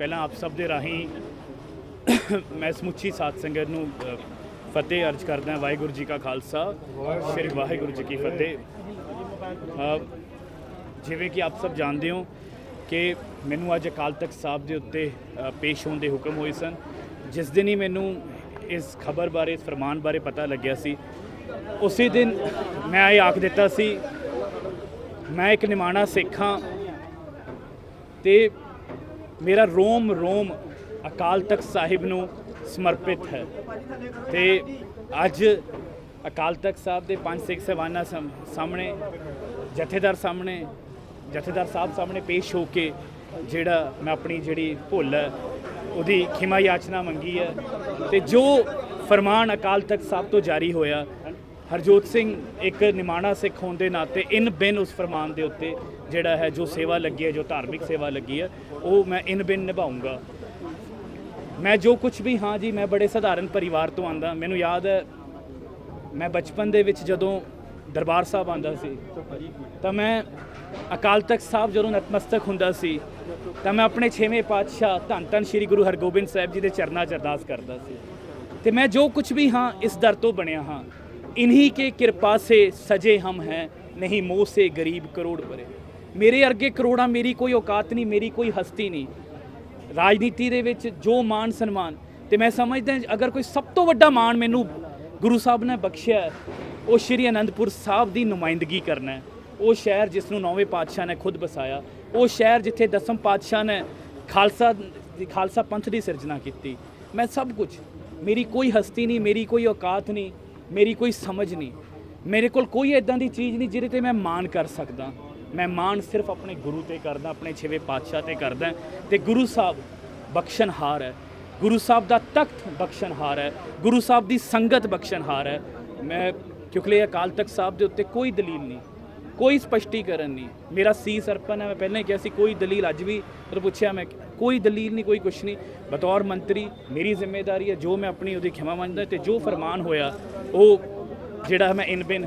ਪਹਿਲਾਂ ਆਪ ਸਭ ਦੇ ਰਾਹੀਂ ਮੈਂ ਸਮੁੱਚੀ ਸਾਧ ਸੰਗਤ ਨੂੰ ਫਤਿਹ ਅਰਜ ਕਰਦਾ ਵਾਹਿਗੁਰੂ ਜੀ ਕਾ ਖਾਲਸਾ, ਸ੍ਰੀ ਵਾਹਿਗੁਰੂ ਜੀ ਕੀ ਫਤਿਹ। ਜਿਵੇਂ ਕਿ ਆਪ ਸਭ ਜਾਣਦੇ ਹੋ ਕਿ ਮੈਨੂੰ ਅੱਜ ਅਕਾਲ ਤਖਤ ਸਾਹਿਬ ਦੇ ਉੱਤੇ ਪੇਸ਼ ਹੋਣ ਦੇ ਹੁਕਮ ਹੋਏ ਸਨ। ਜਿਸ ਦਿਨ ਹੀ ਮੈਨੂੰ ਇਸ ਖਬਰ ਬਾਰੇ, ਇਸ ਫਰਮਾਨ ਬਾਰੇ ਪਤਾ ਲੱਗਿਆ ਸੀ, ਉਸੇ ਦਿਨ ਮੈਂ ਇਹ ਆਖ ਦਿੱਤਾ ਸੀ, ਮੈਂ ਇੱਕ ਨਿਮਾਣਾ ਸਿੱਖ ਹਾਂ ਤੇ ਮੇਰਾ ਰੋਮ ਰੋਮ ਅਕਾਲ ਤਖਤ ਸਾਹਿਬ ਨੂੰ ਸਮਰਪਿਤ ਹੈ। ਤੇ ਅੱਜ ਅਕਾਲ ਤਖਤ ਸਾਹਿਬ ਦੇ ਪੰਜ ਸਿੱਖ ਸਹਿਬਾਨਾਂ ਸਾਹਮਣੇ, ਜਥੇਦਾਰ ਸਾਹਮਣੇ, ਜਥੇਦਾਰ ਸਾਹਿਬ ਸਾਹਮਣੇ ਪੇਸ਼ ਹੋ ਕੇ ਜਿਹੜਾ ਮੈਂ ਆਪਣੀ ਜਿਹੜੀ ਭੁੱਲ ਹੈ, ਉਹਦੀ ਖਿਮਾ ਯਾਚਨਾ ਮੰਗੀ ਹੈ। ਤੇ ਜੋ ਫਰਮਾਨ ਅਕਾਲ ਤਖਤ ਸਾਹਿਬ ਤੋਂ ਜਾਰੀ ਹੋਇਆ ਹਰਜੋਤ ਸਿੰਘ ਇੱਕ ਨਿਮਾਣਾ ਸਿੱਖ ਹੋਣ ਦੇ ਨਾਤੇ ਇਨ ਬਿਨ ਉਸ ਫਰਮਾਨ ਦੇ ਉੱਤੇ ਜਿਹੜਾ ਹੈ, ਜੋ ਸੇਵਾ ਲੱਗੀ ਹੈ, ਜੋ ਧਾਰਮਿਕ ਸੇਵਾ ਲੱਗੀ ਹੈ, ਉਹ ਮੈਂ ਇਨ ਬਿਨ ਨਿਭਾਉਂਗਾ। ਮੈਂ ਜੋ ਕੁਝ ਵੀ ਹਾਂ ਜੀ, ਮੈਂ ਬੜੇ ਸਧਾਰਨ ਪਰਿਵਾਰ ਤੋਂ ਆਂਦਾ। ਮੈਨੂੰ ਯਾਦ ਹੈ, ਮੈਂ ਬਚਪਨ ਦੇ ਵਿੱਚ ਜਦੋਂ ਦਰਬਾਰ ਸਾਹਿਬ ਆਂਦਾ ਸੀ, ਤਾਂ ਮੈਂ ਅਕਾਲ ਤਖਤ ਸਾਹਿਬ ਜਦੋਂ ਨਤਮਸਤਕ ਹੁੰਦਾ ਸੀ, ਤਾਂ ਮੈਂ ਆਪਣੇ ਛੇਵੇਂ ਪਾਤਸ਼ਾਹ ਧੰਨ ਧੰਨ ਸ੍ਰੀ ਗੁਰੂ ਹਰਗੋਬਿੰਦ ਸਾਹਿਬ ਜੀ ਦੇ ਚਰਨਾਂ 'ਚ ਅਰਦਾਸ ਕਰਦਾ ਸੀ। ਤੇ ਮੈਂ ਜੋ ਕੁਝ ਵੀ ਹਾਂ, ਇਸ ਦਰ ਤੋਂ ਬਣਿਆ ਹਾਂ। ਇਨਹੀ ਕੇ ਕਿਰਪਾ ਸੇ ਸਜੇ ਹਮ ਹੈ ਨਹੀਂ ਮੋਹ ਸੇ ਗਰੀਬ ਕਰੋੜ परे। ਮੇਰੇ ਅਰਗੇ ਕਰੋੜਾਂ ਮੇਰੀ ਕੋਈ ਔਕਾਤ ਨਹੀਂ ਮੇਰੀ ਕੋਈ ਹਸਤੀ ਨਹੀਂ ਰਾਜਨੀਤੀ ਦੇ ਵਿੱਚ ਜੋ ਮਾਣ ਸਨਮਾਨ ਤੇ ਮੈਂ ਸਮਝਦਾ ਅਗਰ ਕੋਈ ਸਭ ਤੋਂ ਵੱਡਾ ਮਾਣ ਮੈਨੂੰ ਗੁਰੂ ਸਾਹਿਬ ਨੇ ਬਖਸ਼ਿਆ ਉਹ ਸ਼੍ਰੀ ਅਨੰਦਪੁਰ ਸਾਹਿਬ ਦੀ ਨੁਮਾਇੰਦਗੀ ਕਰਨਾ ਉਹ ਸ਼ਹਿਰ ਜਿਸ ਨੂੰ ਨੌਵੇਂ ਪਾਤਸ਼ਾਹ ਨੇ ਖੁਦ ਬਸਾਇਆ ਉਹ ਸ਼ਹਿਰ ਜਿੱਥੇ ਦਸਮ ਪਾਤਸ਼ਾਹ ਨੇ ਖਾਲਸਾ ਖਾਲਸਾ ਪੰਥ ਦੀ ਸਿਰਜਣਾ ਕੀਤੀ ਮੈਂ ਸਭ ਕੁਝ ਮੇਰੀ ਕੋਈ ਹਸਤੀ ਨਹੀਂ ਮੇਰੀ ਕੋਈ ਔਕਾਤ ਨਹੀਂ ਮੇਰੀ ਕੋਈ ਸਮਝ ਨਹੀਂ। ਮੇਰੇ ਕੋਲ ਕੋਈ ਇਦਾਂ ਦੀ ਚੀਜ਼ ਨਹੀਂ ਜਿਹਦੇ ਤੇ ਮੈਂ ਮਾਣ ਕਰ ਸਕਦਾ। ਮੈਂ ਮਾਣ ਸਿਰਫ ਆਪਣੇ ਗੁਰੂ ਤੇ ਕਰਦਾ, ਆਪਣੇ ਛੇਵੇਂ ਪਾਤਸ਼ਾਹ ਤੇ ਕਰਦਾ। ਤੇ ਗੁਰੂ ਸਾਹਿਬ ਬਖਸ਼ਣਹਾਰ ਹੈ। ਗੁਰੂ ਸਾਹਿਬ ਦਾ ਤਖਤ ਬਖਸ਼ਣਹਾਰ ਹੈ। ਗੁਰੂ ਸਾਹਿਬ ਦੀ ਸੰਗਤ ਬਖਸ਼ਣਹਾਰ ਹੈ। ਮੈਂ ਕਿਉਂਕਿ ਅਕਾਲ ਤਖਤ ਸਾਹਿਬ ਦੇ ਉੱਤੇ ਕੋਈ ਦਲੀਲ ਨਹੀਂ। ਕੋਈ ਸਪਸ਼ਟੀਕਰਨ ਨਹੀਂ। ਮੇਰਾ ਸੀ ਅਰਪਣ ਹੈ, ਮੈਂ ਪਹਿਲਾਂ ਹੀ ਕਿਹਾ ਸੀ, ਕੋਈ ਦਲੀਲ ਅੱਜ ਵੀ ਪਰ ਪੁੱਛਿਆ ਮੈਂ, ਕੋਈ ਦਲੀਲ ਨਹੀਂ, ਕੋਈ ਕੁਛ ਨਹੀਂ। ਬਤੌਰ ਮੰਤਰੀ, ਮੇਰੀ ਜ਼ਿੰਮੇਵਾਰੀ ਹੈ, ਜੋ ਮੈਂ ਆਪਣੀ ਉਹਦੀ ਖਿਮਾ ਮੰਨਦਾ ਤੇ ਜੋ ਫਰਮਾਨ ਹੋਇਆ, ਉਹ ਜਿਹੜਾ ਮੈਂ ਇਨ ਬਿਨ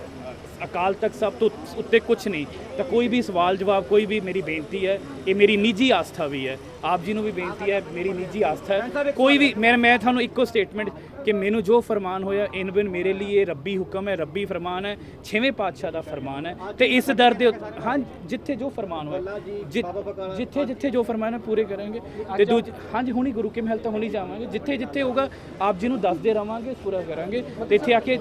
ਅਕਾਲ ਤਖਤ ਸਾਹਿਬ ਤੋਂ ਉੱਤੇ ਕੁਝ ਨਹੀਂ। ਤਾਂ ਕੋਈ ਵੀ ਸਵਾਲ ਜਵਾਬ ਕੋਈ ਵੀ ਮੇਰੀ ਬੇਨਤੀ ਹੈ ਇਹ ਮੇਰੀ ਨਿੱਜੀ ਆਸਥਾ ਵੀ ਹੈ। ਆਪ ਜੀ ਨੂੰ ਵੀ ਬੇਨਤੀ ਹੈ ਮੇਰੀ ਨਿੱਜੀ ਆਸਥਾ ਹੈ। ਕੋਈ ਵੀ ਮੈਂ ਮੈਂ ਤੁਹਾਨੂੰ ਇੱਕੋ ਸਟੇਟਮੈਂਟ ਕਿ ਮੈਨੂੰ ਜੋ ਫਰਮਾਨ ਹੋਇਆ ਇਨ ਬਿਨ ਮੇਰੇ ਲਈ ਇਹ ਰੱਬੀ ਹੁਕਮ ਹੈ ਰੱਬੀ ਫਰਮਾਨ ਹੈ ਛੇਵੇਂ ਪਾਤਸ਼ਾਹ ਦਾ ਫਰਮਾਨ ਹੈ। ਤੇ ਇਸ ਦਰ ਦੇ ਹਾਂ ਜਿੱਥੇ ਜੋ ਫਰਮਾਨ ਹੋਇਆ ਜਿੱਥੇ ਜਿੱਥੇ ਜੋ ਫਰਮਾਨ ਹੈ ਪੂਰੇ ਕਰਾਂਗੇ। ਤੇ ਦੂਜ ਹਾਂਜੀ ਹੁਣੀ ਗੁਰੂ ਕੇ ਮਹਿਲ ਤਾਂ ਹੁਣੀ ਜਾਵਾਂਗੇ। ਜਿੱਥੇ ਜਿੱਥੇ ਹੋਗਾ ਆਪ ਜੀ ਨੂੰ ਦੱਸਦੇ ਰਵਾਂਗੇ ਪੂਰਾ ਕਰਾਂਗੇ। ਤੇ ਇੱਥੇ ਆ ਕੇ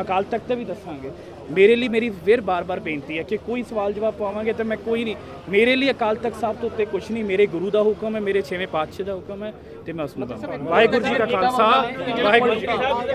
ਅਕਾਲ ਤਖਤ ਤੇ ਵੀ ਦੱਸਾਂਗੇ। ਮੇਰੇ ਲਈ ਮੇਰੀ ਫਿਰ ਬਾਰ-ਬਾਰ ਬੇਨਤੀ ਹੈ ਕਿ ਕੋਈ ਸਵਾਲ ਜਵਾਬ ਪਾਵਾਂਗੇ ਤਾਂ ਮੈਂ ਕੋਈ ਨਹੀਂ ਮੇਰੇ ਲਈ ਅਕਾਲ ਤਖਤ ਸਾਹਿਬ ਤੋਂ ਉੱਤੇ ਕੁਝ ਨਹੀਂ ਮੇਰੇ ਗੁਰੂ ਦਾ ਹੁਕਮ ਹੈ ਮੇਰੇ ਛੇਵੇਂ ਪਾਤਸ਼ਾਹ ਦਾ ਹੁਕਮ ਹੈ ਤੇ ਮੈਂ ਉਸ ਨੂੰ ਵਾਹਿਗੁਰੂ ਜੀ ਕਾ ਖਾਲਸਾ ਵਾਹਿਗੁਰੂ ਜੀ ਕੀ ਫਤਿਹ।